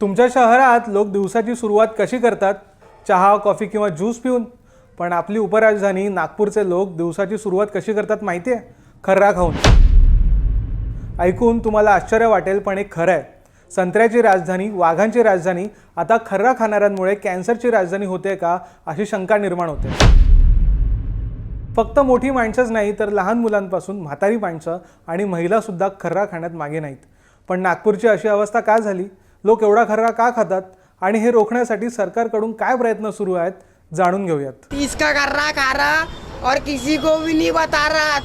तुमच्या शहरात लोक दिवसाची सुरुवात कशी करतात? चहा कॉफी किंवा ज्यूस पिऊन? पण आपली उपराजधानी नागपूरचे लोक दिवसाची सुरुवात कशी करतात माहिती आहे? खर्रा खाऊन. ऐकून तुम्हाला आश्चर्य वाटेल पण हे खरं आहे. संत्र्याची राजधानी वाघांची राजधानी आता खर्रा खाणाऱ्यांमुळे कॅन्सरची राजधानी होते का अशी शंका निर्माण होते. फक्त मोठी माणसंच नाही तर लहान मुलांपासून म्हातारी माणसं आणि महिलासुद्धा खर्रा खाण्यात मागे नाहीत. पण नागपूरची अशी अवस्था का झाली? लोक एवढा खर्रा का खातात? आणि हे रोखण्यासाठी सरकारकडून काय प्रयत्न सुरू आहेत? जाणून घेऊयात. इसका कर रहा खा रहा और किसी को भी नहीं बता रहा।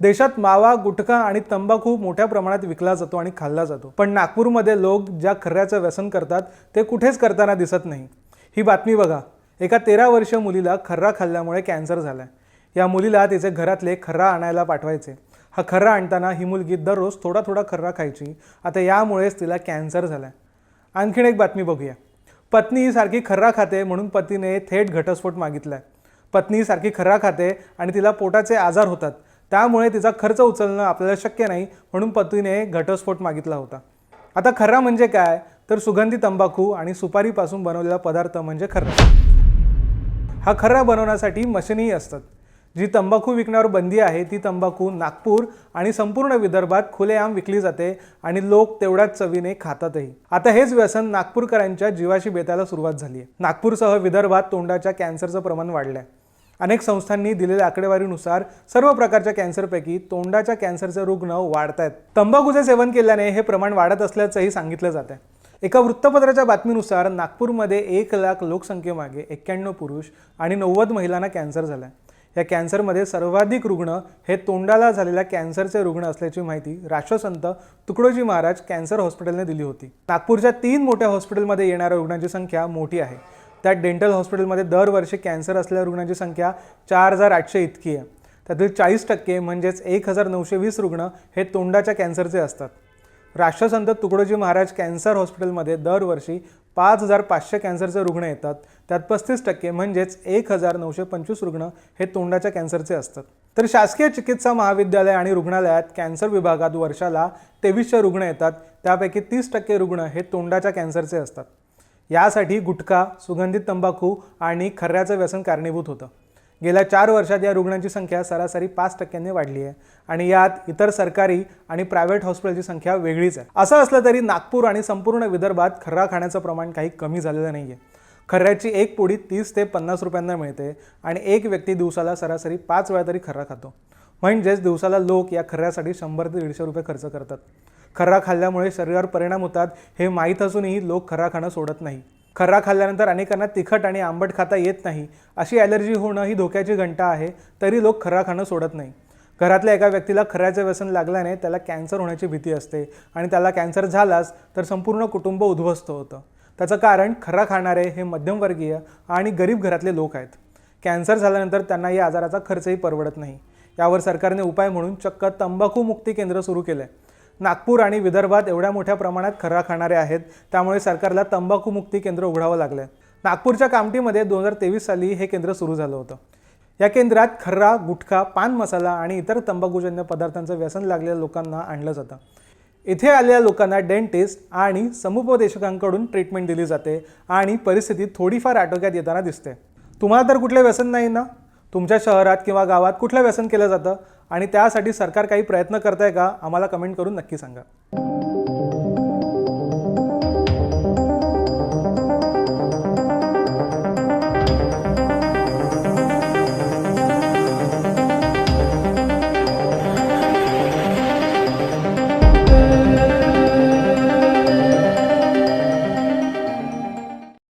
देशात मावा गुटखा आणि तंबाखू मोठ्या प्रमाणात विकला जातो आणि खाल्ला जातो. पण नागपूरमध्ये लोक ज्या खर्ऱ्याचं व्यसन करतात ते कुठेच करताना दिसत नाही. ही बातमी बघा. एका तेरा वर्षीय मुलीला खर्रा खाल्ल्यामुळे कॅन्सर झालाय. या मुलीला तिचे घरातले खर्रा आणायला पाठवायचे. हा खर्रा आणताना ही मुलगी दररोज थोडा थोडा खर्रा खायची. आता यामुळेच तिला कॅन्सर झाला आणखीन एक बातमी बघूया. पत्नी सारखी खर्रा खाते म्हणून पतीने थेट घटस्फोट मागितला पत्नी सारखी खर्रा खाते आणि तिला पोटाचे आजार होतात. त्यामुळे तिचा खर्च उचलणं आपल्याला शक्य नाही म्हणून पतीने घटस्फोट मागितला होता. आता खर्रा म्हणजे काय? तर सुगंधी तंबाखू आणि सुपारीपासून बनवलेला पदार्थ म्हणजे खर्रा. हा खर्रा बनवण्यासाठी मशीनही असतात. जी तंबाखू विकण्यावर बंदी आहे ती तंबाखू नागपूर आणि संपूर्ण विदर्भात खुलेआम विकली जाते आणि लोक तेवढ्याच चवीने खातातही. आता हेच व्यसन नागपूरकरांच्या जीवाशी बेतायला सुरुवात झाली आहे नागपूरसह विदर्भात तोंडाच्या कॅन्सरचं प्रमाण वाढलं आहे अनेक संस्थांनी दिलेल्या आकडेवारीनुसार सर्व प्रकारच्या कॅन्सरपैकी तोंडाच्या कॅन्सरचे रुग्ण वाढत आहेत तंबाखूचे सेवन केल्याने हे प्रमाण वाढत असल्याचंही सांगितलं जात आहे एका वृत्तपत्राच्या बातमीनुसार नागपूरमध्ये एक लाख लोकसंख्येमागे एक्क्याण्णव पुरुष आणि नव्वद महिलांना कॅन्सर झाला या कॅन्सरमध्ये सर्वाधिक रुग्ण हे तोंडाला झालेल्या कॅन्सरचे रुग्ण असल्याची माहिती राष्ट्रसंत तुकडोजी महाराज कॅन्सर हॉस्पिटलने दिली होती. नागपूरच्या तीन मोठ्या हॉस्पिटलमध्ये येणाऱ्या रुग्णांची संख्या मोठी आहे. त्यात डेंटल हॉस्पिटलमध्ये दरवर्षी कॅन्सर असलेल्या रुग्णांची संख्या चार हजार आठशे इतकी आहे. त्यातील चाळीस टक्के म्हणजेच एक हजार नऊशे वीस रुग्ण हे तोंडाच्या कॅन्सरचे असतात. राष्ट्रसंत तुकडोजी महाराज कॅन्सर हॉस्पिटलमध्ये दरवर्षी पाच हजार पाचशे कॅन्सरचे रुग्ण येतात. त्यात पस्तीस टक्के म्हणजेच एक हजार नऊशे पंचवीस रुग्ण हे तोंडाच्या कॅन्सरचे असतात. तर शासकीय चिकित्सा महाविद्यालय आणि रुग्णालयात कॅन्सर विभागात वर्षाला तेवीसशे रुग्ण येतात. त्यापैकी तीस टक्के रुग्ण हे तोंडाच्या कॅन्सरचे असतात. यासाठी गुटखा सुगंधित तंबाखू आणि खऱ्याचं व्यसन कारणीभूत होतं. गेल्या चार वर्षात या रुग्णांची संख्या सरासरी पाच टक्क्यांनी वाढली आहे आणि यात इतर सरकारी आणि प्रायव्हेट हॉस्पिटलची संख्या वेगळीच आहे. असं असलं तरी नागपूर आणि संपूर्ण विदर्भात खर्रा खाण्याचं प्रमाण काही कमी झालेलं नाही आहे खर्राची एक पोळी तीस ते पन्नास रुपयांना मिळते आणि एक व्यक्ती दिवसाला सरासरी पाच वेळा तरी खर्रा खातो. म्हणजेच दिवसाला लोक या खर्रासाठी शंभर ते दीडशे रुपये खर्च करतात. खर्रा खाल्ल्यामुळे शरीरावर परिणाम होतात हे माहीत असूनही लोक खर्रा खाणं सोडत नाही. खर्रा खाल्ल्यानंतर अनेकांना तिखट आणि आंबट खाता येत नाही. अशी ॲलर्जी होणं ही धोक्याची घंटा आहे तरी लोक खर्रा खाणं सोडत नाही. घरातल्या एका व्यक्तीला खऱ्याचं व्यसन लागल्याने त्याला कॅन्सर होण्याची भीती असते आणि त्याला कॅन्सर झालाच तर संपूर्ण कुटुंब उद्ध्वस्त होतं. त्याचं कारण खर्रा खाणारे हे मध्यमवर्गीय आणि गरीब घरातले लोक आहेत. कॅन्सर झाल्यानंतर त्यांना या आजाराचा खर्चही परवडत नाही. यावर सरकारने उपाय म्हणून चक्क तंबाखू मुक्ती केंद्र सुरू केलं आहे नागपूर आणि विदर्भात एवढ्या मोठ्या प्रमाणात खर्रा खाणारे आहेत त्यामुळे सरकारला तंबाखू मुक्ती केंद्र उघडावं लागलं आहे नागपूरच्या कामटीमध्ये दोन हजार तेवीस साली हे केंद्र सुरू झालं होतं. या केंद्रात खर्रा गुटखा पान मसाला आणि इतर तंबाखूजन्य पदार्थांचं व्यसन लागलेल्या लोकांना आणलं जातं. इथे आलेल्या लोकांना डेंटिस्ट आणि समुपदेशकांकडून ट्रीटमेंट दिली जाते आणि परिस्थिती थोडीफार आटोक्यात येताना दिसते. तुम्हाला तर कुठलं व्यसन नाही ना? तुमच्या शहरात किंवा गावात कुठलं व्यसन केलं जातं? आणि त्यासाठी सरकार काही प्रयत्न करत आहे का? आम्हाला कमेंट करून नक्की सांगा.